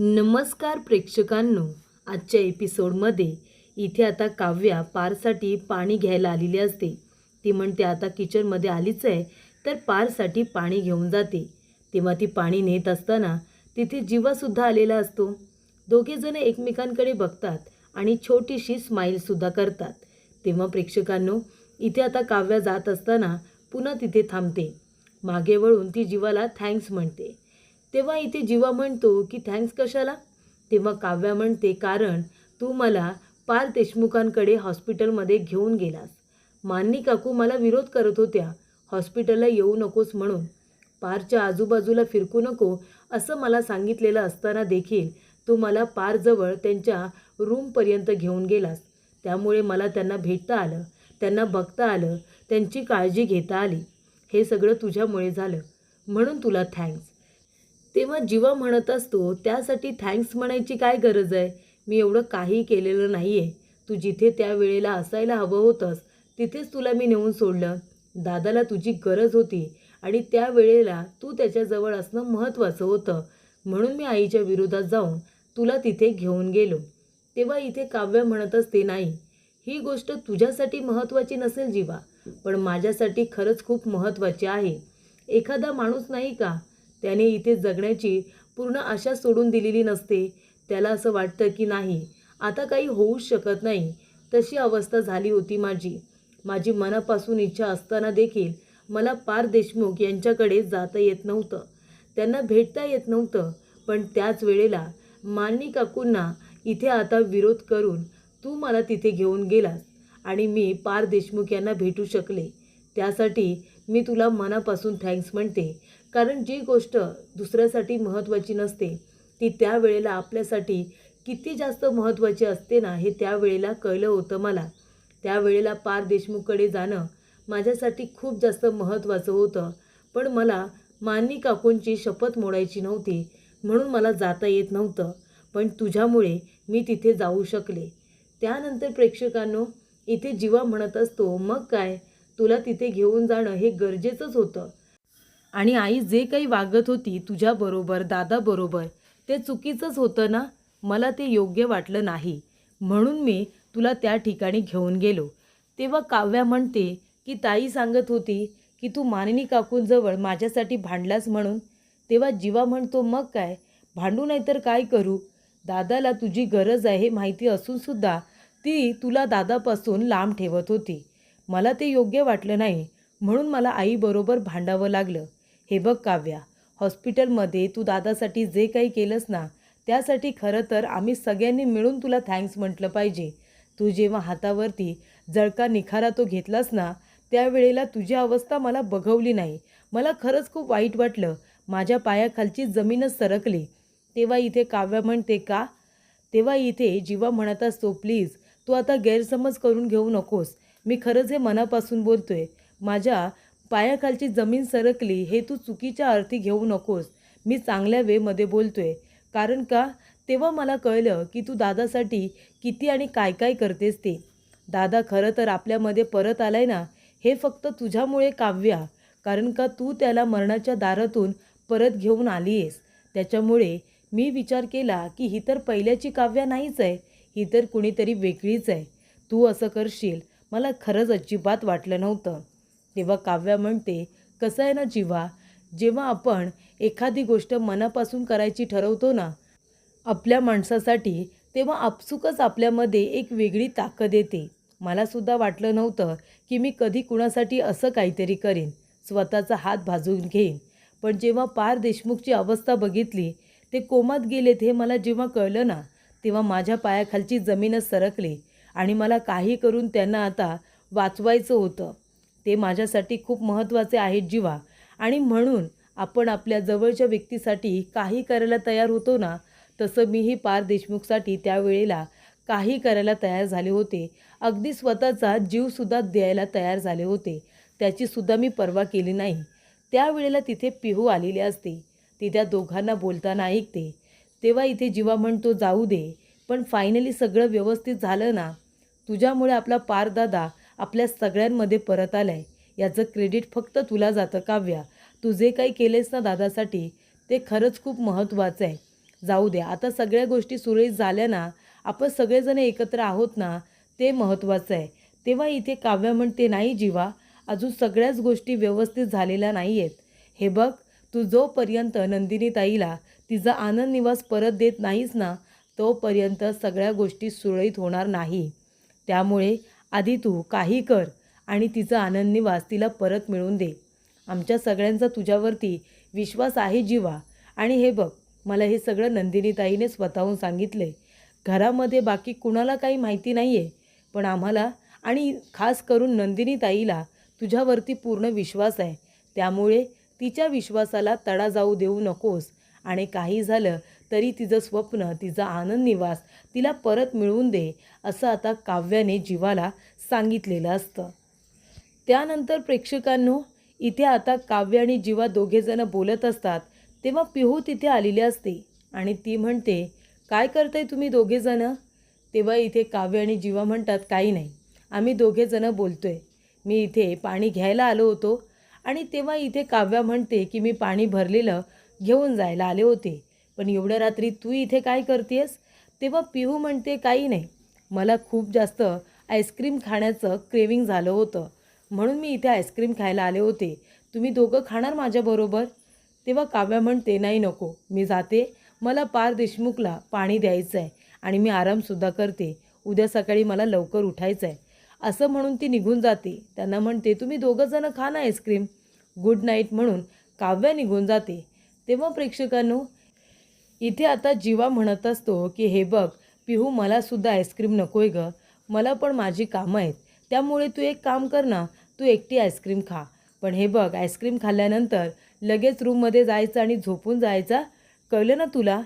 नमस्कार प्रेक्षकांनो आजच्या एपिसोडमध्ये इथे आता काव्या पारसाठी पाणी घ्यायला आलेली असते. ती म्हणते आता किचनमध्ये आलीच आहे तर पारसाठी पाणी घेऊन जाते. तेव्हा ती पाणी नेत असताना तिथे जीवासुद्धा आलेला असतो. दोघेजण एकमेकांकडे बघतात आणि छोटीशी स्माईलसुद्धा करतात. तेव्हा प्रेक्षकांनो इथे आता काव्या जात असताना पुन्हा तिथे थांबते. मागे वळून ती जीवाला थँक्स म्हणते. तेव्हा इथे जीवा म्हणतो की थँक्स कशाला? तेव्हा काव्या म्हणते कारण तू मला पार देशमुखांकडे हॉस्पिटलमध्ये घेऊन गेलास. मान्नी काकू मला विरोध करत होत्या. हॉस्पिटलला येऊ नकोस म्हणून. पारच्या आजूबाजूला फिरकू नको असं मला सांगितलेलं असताना देखील तू मला पारजवळ त्यांच्या रूमपर्यंत घेऊन गेलास. त्यामुळे मला त्यांना भेटता आलं त्यांना बघता आलं त्यांची काळजी घेता आली. हे सगळं तुझ्यामुळे झालं. म्हणून तुला थँक्स तेव्हा जीवा म्हणत असतो त्यासाठी थँक्स म्हणायची काय गरज आहे? मी एवढं काही केलेलं नाही आहे तू जिथे त्या वेळेला असायला हवं होतंस तिथेच तुला मी नेऊन सोडलं. दादाला तुझी गरज होती आणि त्या वेळेला तू त्याच्याजवळ असणं महत्त्वाचं होतं. म्हणून मी आईच्या विरोधात जाऊन तुला तिथे घेऊन गेलो. तेव्हा इथे काव्य म्हणत असते नाही ही गोष्ट तुझ्यासाठी महत्त्वाची नसेल जीवा पण माझ्यासाठी खरंच खूप महत्त्वाची आहे. एखादा माणूस नाही का त्याने इथे जगण्याची पूर्ण आशा सोडून दिलेली नसते. त्याला असं वाटतं की नाही आता काही होऊच शकत नाही. तशी अवस्था झाली होती माझी. माझी मनापासून इच्छा असताना देखील मला पार देशमुख यांच्याकडे जाता येत नव्हतं. त्यांना भेटता येत नव्हतं पण त्याच वेळेला माननी काकूंना इथे आता विरोध करून तू मला तिथे घेऊन गेलास आणि मी पार देशमुख यांना भेटू शकले. त्यासाठी मी तुला मनापासून थँक्स म्हणते. कारण जी गोष्ट दुसऱ्यासाठी महत्त्वाची नसते ती त्यावेळेला आपल्यासाठी किती जास्त महत्त्वाची असते ना हे त्यावेळेला कळलं होतं मला. त्यावेळेला पार देशमुखकडे जाणं माझ्यासाठी खूप जास्त महत्त्वाचं होतं. पण मला माननी काकूंची शपथ मोडायची नव्हती म्हणून मला जाता येत नव्हतं. पण तुझ्यामुळे मी तिथे जाऊ शकले. त्यानंतर प्रेक्षकांनो इथे जीवा म्हणत असतो मग काय? तुला तिथे घेऊन जाणं हे गरजेचंच होतं. आणि आई जे काही वागत होती तुझ्याबरोबर दादाबरोबर ते चुकीचंच होतं ना? मला ते योग्य वाटलं नाही. म्हणून मी तुला त्या ठिकाणी घेऊन गेलो. तेव्हा काव्या म्हणते की ताई सांगत होती की तू मानिनी काकूंजवळ माझ्यासाठी भांडलास म्हणून? तेव्हा जीवा म्हणतो मग काय? भांडू नाही तर काय करू? दादाला तुझी गरज आहे माहिती असूनसुद्धा ती तुला दादापासून लांब ठेवत होती. मला ते योग्य वाटलं नाही. म्हणून मला आईबरोबर भांडावं लागलं. हे बघ काव्या हॉस्पिटलमध्ये तू दादासाठी जे काही केलंस ना त्यासाठी खरं तर आम्ही सगळ्यांनी मिळून तुला थँक्स म्हटलं पाहिजे. तू जेव्हा हातावरती जळका निखारा तो घेतलास ना त्यावेळेला तुझी अवस्था मला बघवली नाही. मला खरंच खूप वाईट वाटलं. माझ्या पायाखालची जमीनच सरकली. तेव्हा इथे काव्या म्हणते का तेव्हा इथे जीवा म्हणत असतो प्लीज तू आता गैरसमज करून घेऊ नकोस. मी खरंच हे मनापासून बोलतोय. माझ्या पायाखालची जमीन सरकली हे तू चुकीच्या अर्थी घेऊ नकोस. मी चांगल्या वेमध्ये बोलतोय. कारण का? तेव्हा मला कळलं की तू दादासाठी किती आणि काय काय करतेस ते. दादा खरं तर आपल्यामध्ये परत आलाय ना? हे फक्त तुझ्यामुळे काव्या. कारण का तू त्याला मरणाच्या दारातून परत घेऊन आली आहेस त्याच्यामुळे मी विचार केला की ही तर पहिल्याची काव्या नाहीच आहे. ही तर कुणीतरी वेगळीच आहे. तू असं करशील. मला खरंच अजिबात वाटलं नव्हतं. तेव्हा काव्या म्हणते कसं आहे ना जीवा? जेव्हा आपण एखादी गोष्ट मनापासून करायची ठरवतो ना आपल्या माणसासाठी तेव्हा आपसुकच आपल्यामध्ये एक वेगळी ताकद येते. मलासुद्धा वाटलं नव्हतं की मी कधी कुणासाठी असं काहीतरी करेन स्वतःचा हात भाजून घेईन. पण जेव्हा पार देशमुखची अवस्था बघितली ते कोमात गेलेत हे मला जेव्हा कळलं ना तेव्हा माझ्या पायाखालची जमीनच सरकली आणि मला काही करून त्यांना आता वाचवायचं होतं. ते माझ्यासाठी खूप महत्त्वाचे आहेत जीवा. आणि म्हणून आपण आपल्या जवळच्या व्यक्तीसाठी काही करायला तयार होतो ना तसं मीही पार देशमुखसाठी त्यावेळेला काही करायला तयार झाले होते. अगदी स्वतःचा जीवसुद्धा द्यायला तयार झाले होते. त्याचीसुद्धा मी पर्वा केली नाही. त्यावेळेला तिथे पिहू आलेली असते. ती त्या दोघांना बोलताना ऐकते. तेव्हा इथे जीवा म्हणतो जाऊ दे. पण फायनली सगळं व्यवस्थित झालं ना. तुझ्यामुळे आपला पारदादा आपल्या सगळ्यांमध्ये परत आला आहे याचं क्रेडिट फक्त तुला जातं काव्या. तू जे काही केलेस ना दादासाठी ते खरंच खूप महत्त्वाचं आहे. जाऊ द्या आता सगळ्या गोष्टी सुरळीत झाल्या ना आपण सगळेजण एकत्र आहोत ना ते महत्त्वाचं आहे. तेव्हा इथे काव्या म्हणते नाही जीवा अजून सगळ्याच गोष्टी व्यवस्थित झालेल्या नाही आहेत हे बघ तू जोपर्यंत नंदिनी ताईला तिचा आनंद निवास परत देत नाहीस ना तोपर्यंत सगळ्या गोष्टी सुरळीत होणार नाही. त्यामुळे आधी तू काही कर आणि तिचा आनंद निवास तिला परत मिळवून दे. आमच्या सगळ्यांचा तुझ्यावरती विश्वास आहे जीवा. आणि हे बघ मला हे सगळं नंदिनीताईने स्वतःहून सांगितले. घरामध्ये बाकी कुणाला काही माहिती नाही आहे पण आम्हाला आणि खास करून नंदिनीताईला तुझ्यावरती पूर्ण विश्वास आहे. त्यामुळे तिच्या विश्वासाला तडा जाऊ देऊ नकोस. आणि काही झालं तरी तिचं स्वप्न तिचा आनंद निवास तिला परत मिळवून दे असं आता काव्याने जीवाला सांगितलेलं असतं. त्यानंतर प्रेक्षकांनो इथे आता काव्य आणि जीवा दोघेजणं बोलत असतात तेव्हा पिहू तिथे आलेली असते आणि ती म्हणते काय करताय तुम्ही दोघेजणं तेव्हा इथे काव्य आणि जीवा म्हणतात काही नाही आम्ही दोघेजणं बोलतोय. मी इथे पाणी घ्यायला आलो होतो आणि तेव्हा इथे काव्या म्हणते की मी पाणी भरलेलं घेऊन जायला आले होते. पण एवढ्या रात्री तू इथे काय करतेस तेव्हा पिहू म्हणते काही नाही. मला खूप जास्त आईस्क्रीम खाण्याचं क्रेविंग झालं होतं. म्हणून मी इथे आईस्क्रीम खायला आले होते. तुम्ही दोघं खाणार माझ्याबरोबर तेव्हा काव्या म्हणते नाही नको. मी जाते. मला पार देशमुखला पाणी द्यायचं आहे आणि मी आरामसुद्धा करते. उद्या सकाळी मला लवकर उठायचं आहे असं म्हणून ती निघून जाते. त्यांना म्हणते तुम्ही दोघंजणं खा ना आईस्क्रीम. गुड नाईट म्हणून काव्या निघून जाते. तेव्हा प्रेक्षकांनो इथे आता जीवा म्हणत असतो की हे बघ पिहू मलासुद्धा आईस्क्रीम नको आहे गं. मला पण माझी कामं आहेत. त्यामुळे तू एक काम कर ना तू एकटी आईस्क्रीम खा. पण हे बघ आईस्क्रीम खाल्ल्यानंतर लगेच रूममध्ये जायचं आणि झोपून जायचा. कळलं ना तुला?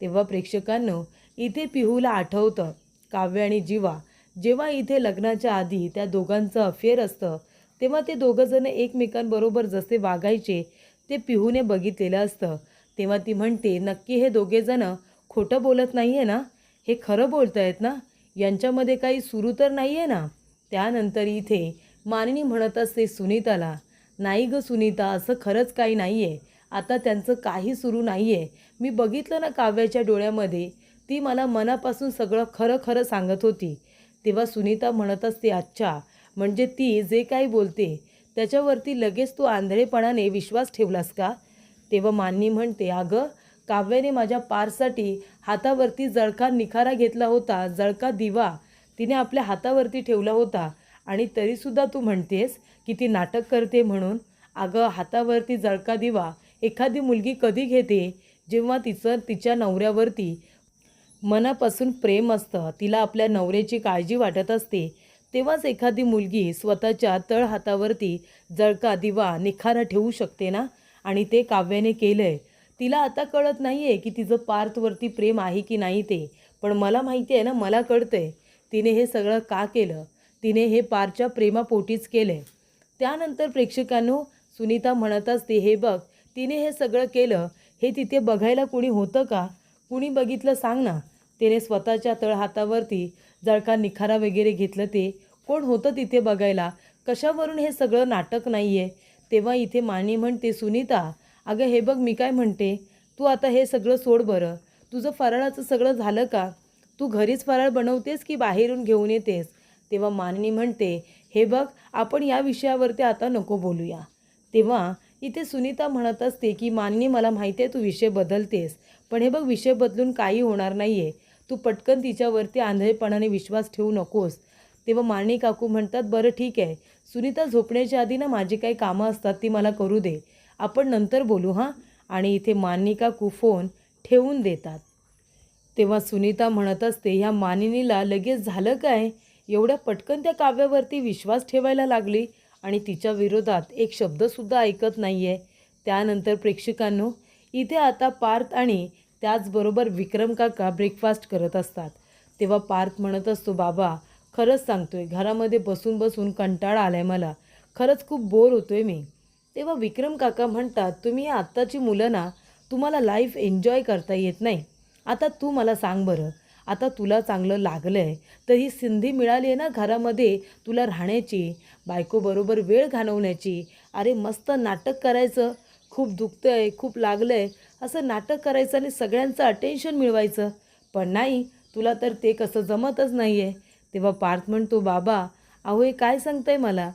तेव्हा प्रेक्षकांनो इथे पिहूला आठवतं काव्य आणि जीवा. जेव्हा इथे लग्नाच्या आधी त्या दोघांचं अफेअर असतं तेव्हा ते दोघंजणं एकमेकांबरोबर जसे वागायचे ते पिहूने बघितलेलं असतं. तेव्हा ती म्हणते नक्की हे दोघेजणं खोटं बोलत नाही आहे ना? हे खरं बोलत आहेत ना? यांच्यामध्ये काही सुरू तर नाही आहे ना? त्यानंतर इथे माननी म्हणत असते सुनीताला. नाही गं सुनीता असं खरंच काही नाही आहे आता त्यांचं काही सुरू नाही आहे मी बघितलं ना काव्याच्या डोळ्यामध्ये ती मला मनापासून सगळं खरं खरं सांगत होती. तेव्हा सुनीता म्हणत असते अच्छा म्हणजे ती जे काही बोलते त्याच्यावरती लगेच तू आंधळेपणाने विश्वास ठेवलास का? तेव्हा मान्नी म्हणते अगं काव्याने माझ्या पारसाठी हातावरती जळका निखारा घेतला होता जळका दिवा. तिने आपल्या हातावरती ठेवला होता आणि तरीसुद्धा तू म्हणतेस की ती नाटक करते म्हणून. अगं हातावरती जळका दिवा. एखादी मुलगी कधी घेते? जेव्हा तिचं तिच्या नवऱ्यावरती मनापासून प्रेम असतं तिला आपल्या नवऱ्याची काळजी वाटत असते. तेव्हाच एखादी मुलगी स्वतःच्या तळ हातावरती जळका दिवा निखारा ठेवू शकते ना? आणि ते काव्याने केलं आहे तिला आता कळत नाही आहे की तिचं पार्थवरती प्रेम आहे की नाही ते. पण मला माहिती आहे ना मला कळतं आहे तिने हे सगळं का केलं? तिने हे पारच्या प्रेमापोटीच केलं आहे त्यानंतर प्रेक्षकांनो सुनीता म्हणत असते हे बघ तिने हे सगळं केलं हे तिथे बघायला कुणी होतं का? कुणी बघितलं सांग ना. तिने स्वतःच्या तळ हातावरती जळका निखारा वगैरे घेतलं ते. कोण होतं तिथे बघायला? कशावरून हे सगळं नाटक नाही आहे तेव्हा इथे मानी म्हणते सुनीता अगं हे बघ मी काय म्हणते तू आता हे सगळं सोड बरं. तुझं फराळाचं सगळं झालं का? तू घरीच फराळ बनवतेस की बाहेरून घेऊन येतेस? तेव्हा माननी म्हणते हे बघ आपण या विषयावरती आता नको बोलूया. तेव्हा इथे सुनीता म्हणत असते की माननी मला माहिती आहे तू विषय बदलतेस पण हे बघ विषय बदलून काही होणार नाही आहे तू पटकन तिच्यावरती आंधळेपणाने विश्वास ठेवू नकोस. तेव्हा माननी काकू म्हणतात बरं ठीक आहे. सुनीता झोपण्याच्या आधी ना माझी काही कामं असतात ती मला करू दे. आपण नंतर बोलू हां? आणि इथे मानिका काकू फोन ठेवून देतात. तेव्हा सुनीता म्हणत असते ह्या मानिनीला लगेच झालं काय? एवढ्या पटकन त्या काव्यावरती विश्वास ठेवायला लागली आणि तिच्या विरोधात एक शब्दसुद्धा ऐकत नाही आहे त्यानंतर प्रेक्षकांनो इथे आता पार्थ आणि त्याचबरोबर विक्रम काका ब्रेकफास्ट करत असतात. तेव्हा पार्थ म्हणत असतो बाबा खरंच सांगतोय घरामध्ये बसून बसून कंटाळा आला आहे मला. खरंच खूप बोर होतोय मी. तेव्हा विक्रम काका म्हणतात तुम्ही आत्ताची मुलं ना तुम्हाला लाईफ एन्जॉय करता येत नाही. आता तू मला सांग बरं. आता तुला चांगलं लागलं आहे तर ही संधी मिळाली आहे ना घरामध्ये तुला राहण्याची बायकोबरोबर वेळ घालवण्याची. अरे मस्त नाटक करायचं. खूप दुखतं आहे खूप लागलं आहे असं नाटक करायचं आणि सगळ्यांचं अटेन्शन मिळवायचं. पण नाही तुला तर ते कसं जमतच नाही आहे तेव्हा पार्थ म्हणतो बाबा अहो हे काय सांगताय मला?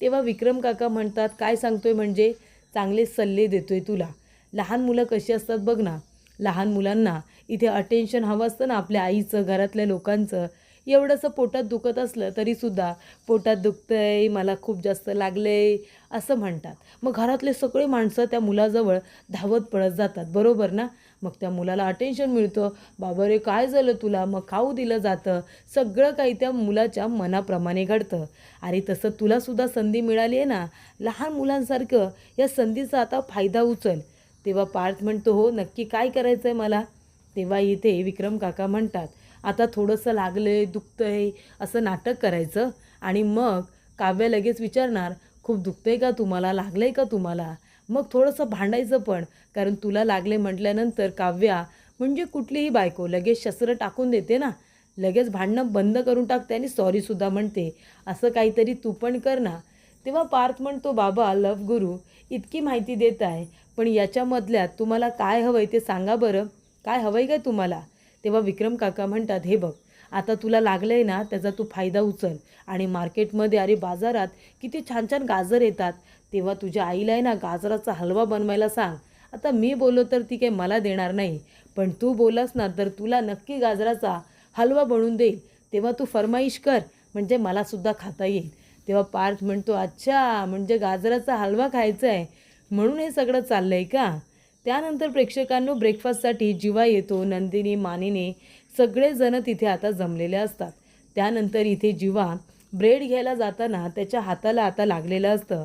तेव्हा विक्रम काका म्हणतात काय सांगतोय म्हणजे चांगले सल्ले देतोय तुला. लहान मुलं कशी असतात बघ ना. लहान मुलांना इथे अटेन्शन हवं असतं ना आपल्या आईचं घरातल्या लोकांचं. एवढंसं पोटात दुखत असलं तरीसुद्धा पोटात दुखतं आहे मला खूप जास्त लागलं आहे असं म्हणतात. मग घरातले सगळे माणसं त्या मुलाजवळ धावत पळत जातात. बरोबर ना? मग त्या मुलाला अटेन्शन मिळतं. बाबा रे काय झालं तुला? मग खाऊ दिलं जातं. सगळं काही त्या मुलाच्या मनाप्रमाणे घडतं. अरे तसं तुलासुद्धा संधी मिळाली आहे ना? लहान मुलांसारखं. या संधीचा आता फायदा उचल. तेव्हा पार्थ म्हणतो हो नक्की काय करायचं आहे मला? तेव्हा इथे विक्रम काका म्हणतात आता थोडंसं लागलं आहे दुखतं आहे असं नाटक करायचं. आणि मग काव्य लगेच विचारणार खूप दुखतं आहे का तुम्हाला? लागलं आहे का तुम्हाला? मग थोडंसं भांडायचं पण कारण तुला लागले म्हटल्यानंतर काव्या म्हणजे कुठलीही बायको लगेच शस्त्र टाकून देते ना. लगेच भांडणं बंद करून टाकते आणि सॉरीसुद्धा म्हणते. असं काहीतरी तू पण कर ना. तेव्हा पार्थ म्हणतो बाबा लव गुरु इतकी माहिती देत आहे पण याच्यामधल्यात तुम्हाला काय हवं आहे ते सांगा बरं. काय हवं आहे काय तुम्हाला? तेव्हा विक्रम काका म्हणतात हे बघ आता तुला लागलं आहे ना त्याचा तू फायदा उचल. आणि मार्केटमध्ये अरे बाजारात किती छान छान गाजर येतात. तेव्हा तुझ्या आईला आहे ना गाजराचा हलवा बनवायला सांग. आता मी बोललो तर ती काही मला देणार नाही. पण तू बोलास ना तर तुला नक्की गाजराचा हलवा बनवून देईल. तेव्हा तू फरमाईश कर म्हणजे मलासुद्धा खाता येईल. तेव्हा पार्थ म्हणतो अच्छा म्हणजे गाजराचा हलवा खायचा आहे म्हणून हे सगळं चाललं आहे का? त्यानंतर प्रेक्षकांनो ब्रेकफास्टसाठी जिवा येतो नंदिनी मानिने सगळेजण तिथे आता जमलेले असतात. त्यानंतर इथे जिवा ब्रेड घ्यायला जाताना त्याच्या हाताला आता लागलेलं असतं.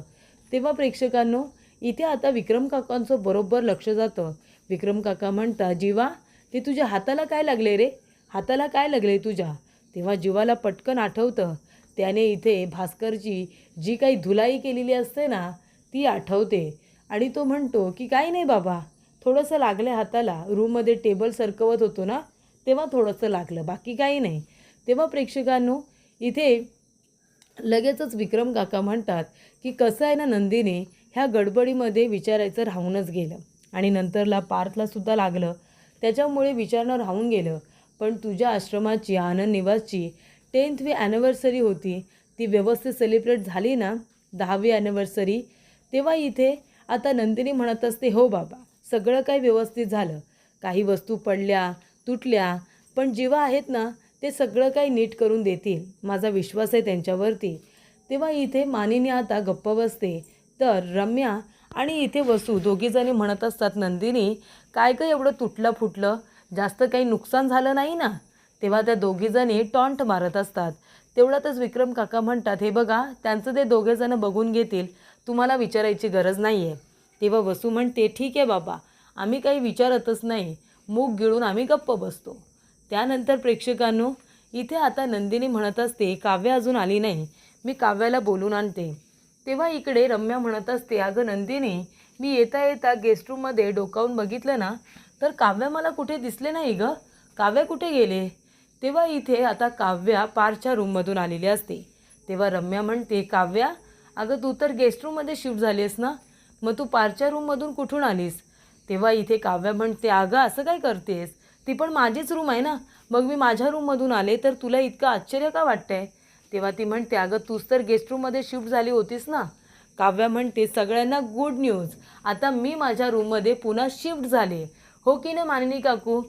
तेव्हा प्रेक्षकांनो इथे आता विक्रम काकांचं बरोबर लक्ष जातं. विक्रम काका म्हणता जीवा ते तुझ्या हाताला काय लागले रे? हाताला काय लागले तुझ्या? तेव्हा जीवाला पटकन आठवतं. त्याने इथे भास्करची जी काही धुलाई केलेली असते ना ती आठवते. आणि तो म्हणतो की काही नाही बाबा थोडंसं लागलं हाताला. रूममध्ये टेबल सरकवत होतो ना तेव्हा थोडंसं लागलं बाकी काही नाही. तेव्हा प्रेक्षकांनो इथे लगेचच विक्रम काका म्हणतात की कसं आहे ना नंदीने ह्या गडबडीमध्ये विचारायचं राहूनच गेलं. आणि नंतरला पार्थला सुद्धा लागलं. त्याच्यामुळे विचारणं राहून गेलं. पण तुझ्या आश्रमाची आनंद निवासची टेन्थवी ॲनिव्हर्सरी होती. ती व्यवस्थित सेलिब्रेट झाली ना? दहावी ॲनिव्हर्सरी तेव्हा इथे आता नंदिनी म्हणत असते हो बाबा सगळं काही व्यवस्थित झालं. काही वस्तू पडल्या तुटल्या पण जेव्हा आहेत ना ते सगळं काही नीट करून देतील. माझा विश्वास आहे त्यांच्यावरती. तेव्हा इथे मानिनी आता गप्प बसते. तर रम्या आणि इथे वसू दोघीजणी म्हणत असतात नंदिनी काय काय एवढं तुटलं फुटलं? जास्त काही नुकसान झालं नाही ना? तेव्हा त्या दोघीजणी टॉन्ट मारत असतात. तेवढ्यातच विक्रम काका म्हणतात हे बघा त्यांचं ते दोघेजणं बघून घेतील. तुम्हाला विचारायची गरज नाही आहे तेव्हा वसू म्हणते ठीक आहे बाबा आम्ही काही विचारतच नाही. मूग गिळून आम्ही गप्प बसतो. त्यानंतर प्रेक्षकांनो इथे आता नंदिनी म्हणत असते काव्य अजून आली नाही मी काव्याला बोलून आणते. तेव्हा इकडे रम्या म्हणत असते अगं नंदिनी मी येता येता गेस्ट रूममध्ये डोकावून बघितलं ना तर काव्य मला कुठे दिसले नाही गं? काव्य कुठे गेले? तेव्हा इथे आता काव्या पारच्या रूममधून आलेली असते. तेव्हा रम्या म्हणते काव्या अगं तू तर गेस्ट रूममध्ये शिफ्ट झालीस ना? मग तू पारच्या रूममधून कुठून आलीस? तेव्हा इथे काव्या म्हणते अगं असं काय करतेस? ती पण माझीच रूम आहे ना. मग मी माझ्या रूममधून आले तर तुला इतकं आश्चर्य का वाटतंय? तेव्हा ती म्हणते अगं तूच तर गेस्ट रूममध्ये शिफ्ट झाली होतीस ना. काव्या म्हणते सगळ्यांना गुड न्यूज आता मी माझ्या रूममध्ये पुन्हा शिफ्ट झाले. हो की नाही माननी काकू?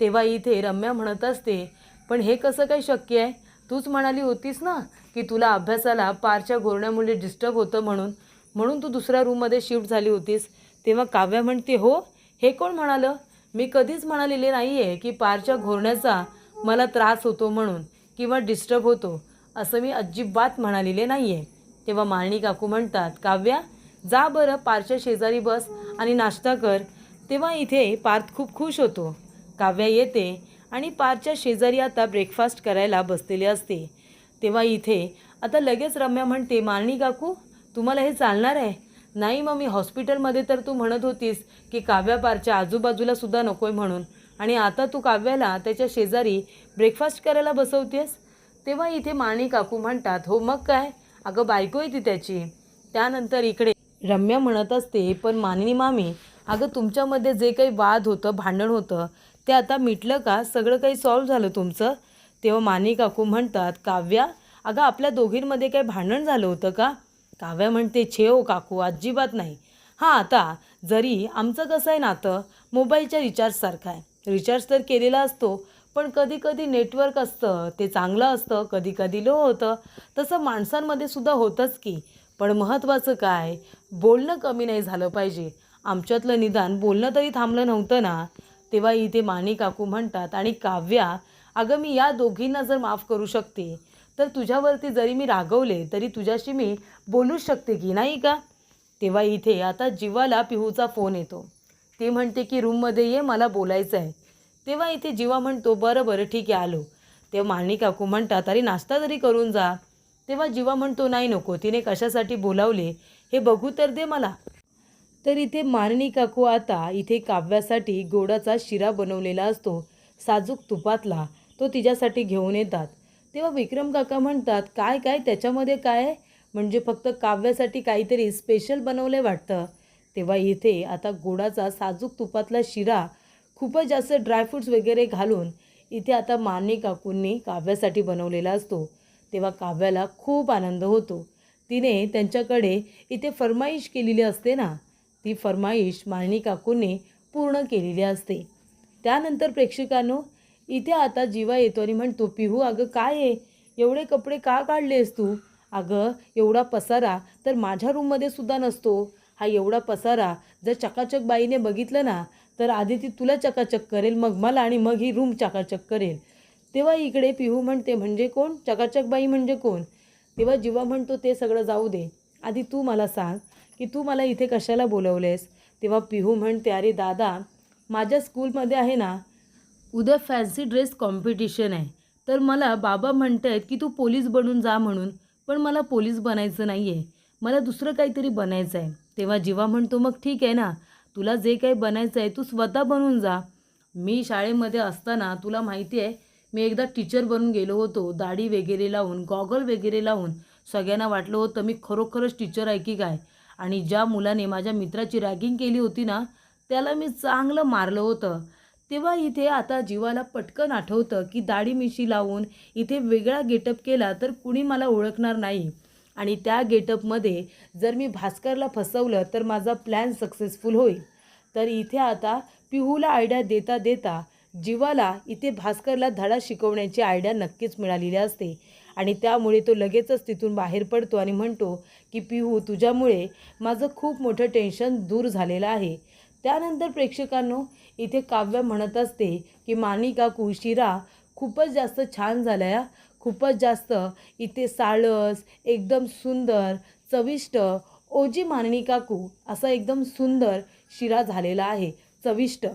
तेव्हा इथे रम्या म्हणत असते पण हे कसं काय शक्य आहे? तूच म्हणाली होतीस ना की तुला अभ्यासाला पारच्या घोरण्यामुळे डिस्टर्ब होतं म्हणून. म्हणून तू दुसऱ्या रूममध्ये शिफ्ट झाली होतीस. तेव्हा काव्या म्हणते हो हे कोण म्हणालं? मी कधीच म्हणालेले नाही आहे की पारच्या घोरण्याचा मला त्रास होतो म्हणून किंवा डिस्टर्ब होतो असं मी अजिबात म्हणालेले नाही आहे तेव्हा माळणी काकू म्हणतात काव्या जा बरं पारच्या शेजारी बस आणि नाश्ता कर. तेव्हा इथे पार्थ खूप खुश होतो. काव्या येते आणि पारच्या शेजारी आता ब्रेकफास्ट करायला बसलेले असते. तेव्हा इथे आता लगेच रम्या म्हणते माळणी काकू तुम्हाला हे चालणार आहे? नाही मग मी हॉस्पिटलमध्ये तर तू म्हणत होतीस की काव्या पारच्या आजूबाजूला सुद्धा नको आहे म्हणून. आणि आता तू काव्याला त्याच्या शेजारी ब्रेकफास्ट करायला बसवतेस? तेव्हा इथे माळणी काकू म्हणतात हो मग काय? अगं बायको आहे ती त्याची. त्यानंतर इकडे रम्या म्हणत असते पण मानिनी मामी अगं तुमच्यामध्ये जे काही वाद होतं भांडण होतं ते आता मिटलं का? सगळं काही सॉल्व्ह झालं तुमचं? तेव्हा मानी काकू म्हणतात काव्या अगं आपल्या दोघींमध्ये काही भांडण झालं होतं का? काव्या म्हणते छेव काकू अजिबात नाही. हां आता जरी आमचं कसं आहे नातं मोबाईलच्या रिचार्जसारखं आहे. रिचार्ज तर केलेला असतो पण कधी कधी नेटवर्क असतं ते चांगलं असतं कधी कधी लो होतं. तसं माणसांमध्ये सुद्धा होतंच की पण महत्त्वाचं काय? बोलणं कमी नाही झालं पाहिजे. आमच्यातलं निदान बोलणं तरी थांबलं नव्हतं ना. तेव्हा इथे माणी काकू म्हणतात आणि काव्या अगं मी या दोघींना जर माफ करू शकते तर तुझ्यावरती जरी मी रागवले तरी तुझ्याशी मी बोलूच शकते की नाही का? तेव्हा इथे आता जीवाला पिहूचा फोन येतो. ती म्हणते की रूममध्ये ये मला बोलायचं आहे. तेव्हा इथे जीवा म्हणतो बरं बरं ठीक आहे आलो. तेव्हा मालणी काकू म्हणतात अरे नाश्ता तरी करून जा. तेव्हा जीवा म्हणतो नाही नको तिने कशासाठी बोलावले हे बघू तर दे मला. तर इथे मारणी काकू आता इथे काव्यासाठी गोडाचा शिरा बनवलेला असतो साजूक तुपातला तो तिच्यासाठी घेऊन येतात. तेव्हा विक्रम काका म्हणतात काय काय? त्याच्यामध्ये काय? म्हणजे फक्त काव्यासाठी काहीतरी स्पेशल बनवले वाटतं. तेव्हा इथे आता गोडाचा साजूक तुपातला शिरा खूपच जास्त ड्रायफ्रूट्स वगैरे घालून इथे आता मारणी काकूंनी काव्यासाठी बनवलेला असतो. तेव्हा काव्याला खूप आनंद होतो. तिने त्यांच्याकडे इथे फरमाईश केलेली असते ना ती फरमाईश मारणी काकूंनी पूर्ण केलेली असते. त्यानंतर प्रेक्षकांनो इथे आता जीवा येतो आणि म्हणतो पिहू अगं काय आहे? एवढे कपडे का काढलेस तू? अगं एवढा पसारा तर माझ्या रूममध्ये सुद्धा नसतो. हा एवढा पसारा जर चकाचक बाईने बघितलं ना तर आधी ती तुला चकाचक करेल मग मला आणि मग ही रूम चकाचक करेल. तेव्हा इकडे पिहू म्हणते म्हणजे कोण? चकाचक बाई म्हणजे कोण? तेव्हा जीवा म्हणतो ते सगळं जाऊ दे. आधी तू मला सांग की तू मला इथे कशाला बोलवलेस? तेव्हा पिहू म्हणते अरे दादा माझ्या स्कूलमध्ये आहे ना उद्या फॅन्सी ड्रेस कॉम्पिटिशन आहे. तर मला बाबा म्हणत आहेत की तू पोलीस बनून जा म्हणून पण मला पोलीस बनायचं नाही आहे मला दुसरं काहीतरी बनायचं आहे तेव्हा जीवा म्हणतो मग ठीक आहे ना तुला जे काही बनायचं आहे तू स्वतः बनून जा. मी शाळेमध्ये असताना तुला माहिती आहे मी एकदा टीचर बनून गेलो होतो. दाढी वगैरे लावून गॉगल वगैरे लावून सगळ्यांना वाटलं होतं मी खरोखरच टीचर आहे की काय? आणि ज्या मुलाने माझ्या मित्राची रॅगिंग केली होती ना त्याला मी चांगलं मारलं होतं. तेव्हा इथे आता जीवाला पटकन आठवतं की दाढी मिशी लावून इथे वेगळा गेटअप केला तर कुणी मला ओळखणार नाही. आणि त्या गेटअपमध्ये जर मी भास्करला फसवलं तर माझा प्लॅन सक्सेसफुल होईल. तर इथे आता पिहूला आयडिया देता देता जीवाला इथे भास्करला धडा शिकवण्याची आयडिया नक्कीच मिळालेली असते. आणि त्यामुळे तो लगेचच तिथून बाहेर पडतो आणि म्हणतो की पिहू तुझ्यामुळे माझं खूप मोठं टेन्शन दूर झालेलं आहे. त्यानंतर प्रेक्षकांनो इथे काव्य म्हणत असते की मानी काकू शिरा खूपच जास्त छान झाल्या. खूपच जास्त. इथे साळस एकदम सुंदर चविष्ट. ओजी मानणी काकू असा एकदम सुंदर शिरा झालेला आहे. चविष्ट.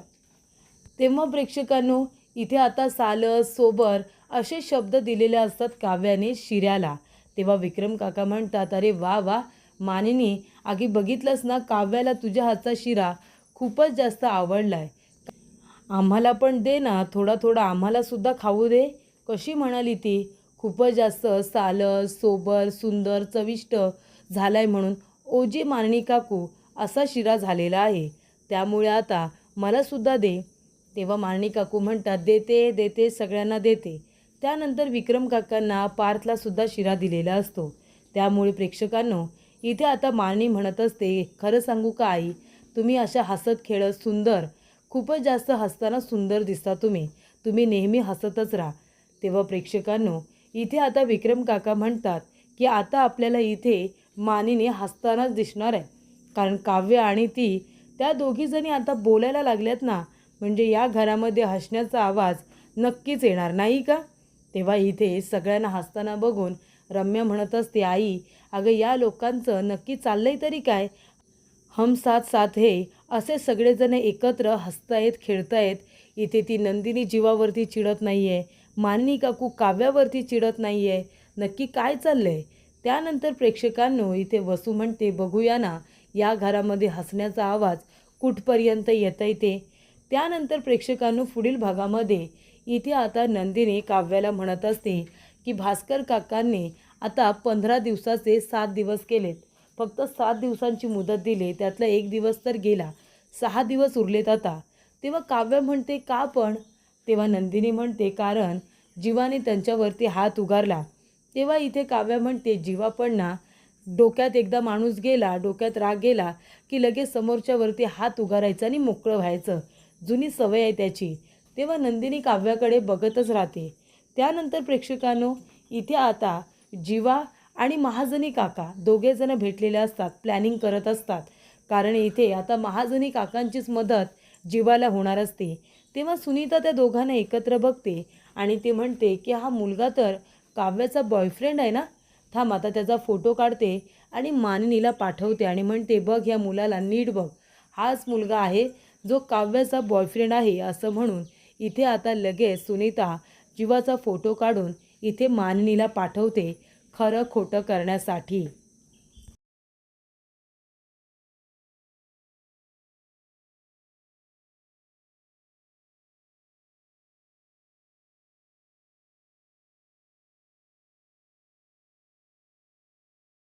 तेव्हा प्रेक्षकांनो इथे आता सालस सोबर असे शब्द दिलेले असतात काव्याने शिऱ्याला. तेव्हा विक्रम काका म्हणतात अरे वा वा! मानिनी आगी बघितलंस ना काव्याला तुझ्या हातचा शिरा? खूपच जास्त आवडला आहे आम्हाला पण दे ना थोडा थोडा आम्हालासुद्धा खाऊ दे. कशी म्हणाली ती? खूपच जास्त सालस सोबर सुंदर चविष्ट झाला आहे म्हणून ओजी मारणी काकू असा शिरा झालेला आहे. त्यामुळे आता मला सुद्धा दे. तेव्हा मारणी काकू म्हणतात देते देते सगळ्यांना देते. त्यानंतर विक्रम काकांना पार्थलासुद्धा शिरा दिलेला असतो. त्यामुळे प्रेक्षकांनो इथे आता मारणी म्हणत असते खरं सांगू का आई? तुम्ही अशा हसत खेळत सुंदर खूपच जास्त हसताना सुंदर दिसता तुम्ही. तुम्ही नेहमी हसतच राहा. तेव्हा प्रेक्षकांनो इथे आता विक्रम काका म्हणतात की आता आपल्याला इथे मानीने हसतानाच दिसणार आहे. कारण काव्य आणि ती त्या दोघीजणी आता बोलायला लागल्यात ना म्हणजे या घरामध्ये हसण्याचा आवाज नक्कीच येणार नाही का? तेव्हा इथे सगळ्यांना हसताना बघून रम्य म्हणत असते आई अगं या लोकांचं नक्की चाललंय तरी काय? हम साथ साथ हे असे सगळेजण एकत्र हसतायत खेळतायत. इथे ती नंदिनी जीवावरती चिडत नाही आहे माननी काकू काव्यावरती चिडत नाही आहे नक्की काय चाललं आहे त्यानंतर प्रेक्षकांनो इथे वसू म्हणते बघूया ना या घरामध्ये हसण्याचा आवाज कुठपर्यंत येता ते? त्यानंतर प्रेक्षकांनो पुढील भागामध्ये इथे आता नंदिनी काव्याला म्हणत असते की भास्कर काकांनी आता पंधरा दिवसाचे सात दिवस केलेत. फक्त सात दिवसांची मुदत दिली. त्यातला एक दिवस तर गेला. सहा दिवस उरलेत आता. तेव्हा काव्य म्हणते का पण? तेव्हा नंदिनी म्हणते कारण जीवाने त्यांच्यावरती हात उगारला. तेव्हा इथे काव्य म्हणते जीवा पण ना. डोक्यात एकदा माणूस गेला डोक्यात राग गेला की लगेच समोरच्यावरती हात उगारायचा आणि मोकळं व्हायचं. जुनी सवय आहे त्याची. तेव्हा नंदिनी काव्याकडे बघतच राहते. त्यानंतर प्रेक्षकांनो इथे आता जीवा आणि महाजनी काका दोघे जण भेटलेले असतात प्लॅनिंग करत असतात. कारण इथे आता महाजनी काकांचीच मदत जीवाला होणार असते. तेव्हा सुनीता त्या दोघांना एकत्र बघते आणि ते म्हणते की हा मुलगा तर काव्याचा बॉयफ्रेंड आहे ना? थांब आता त्याचा फोटो काढते आणि मानिनीला पाठवते आणि म्हणते बघ या मुलाला नीट बघ. हाच मुलगा आहे जो काव्याचा बॉयफ्रेंड आहे असं म्हणून इथे आता लगेच सुनीता जीवाचा फोटो काढून इथे मानिनीला पाठवते. खरं खोटं करण्यासाठी.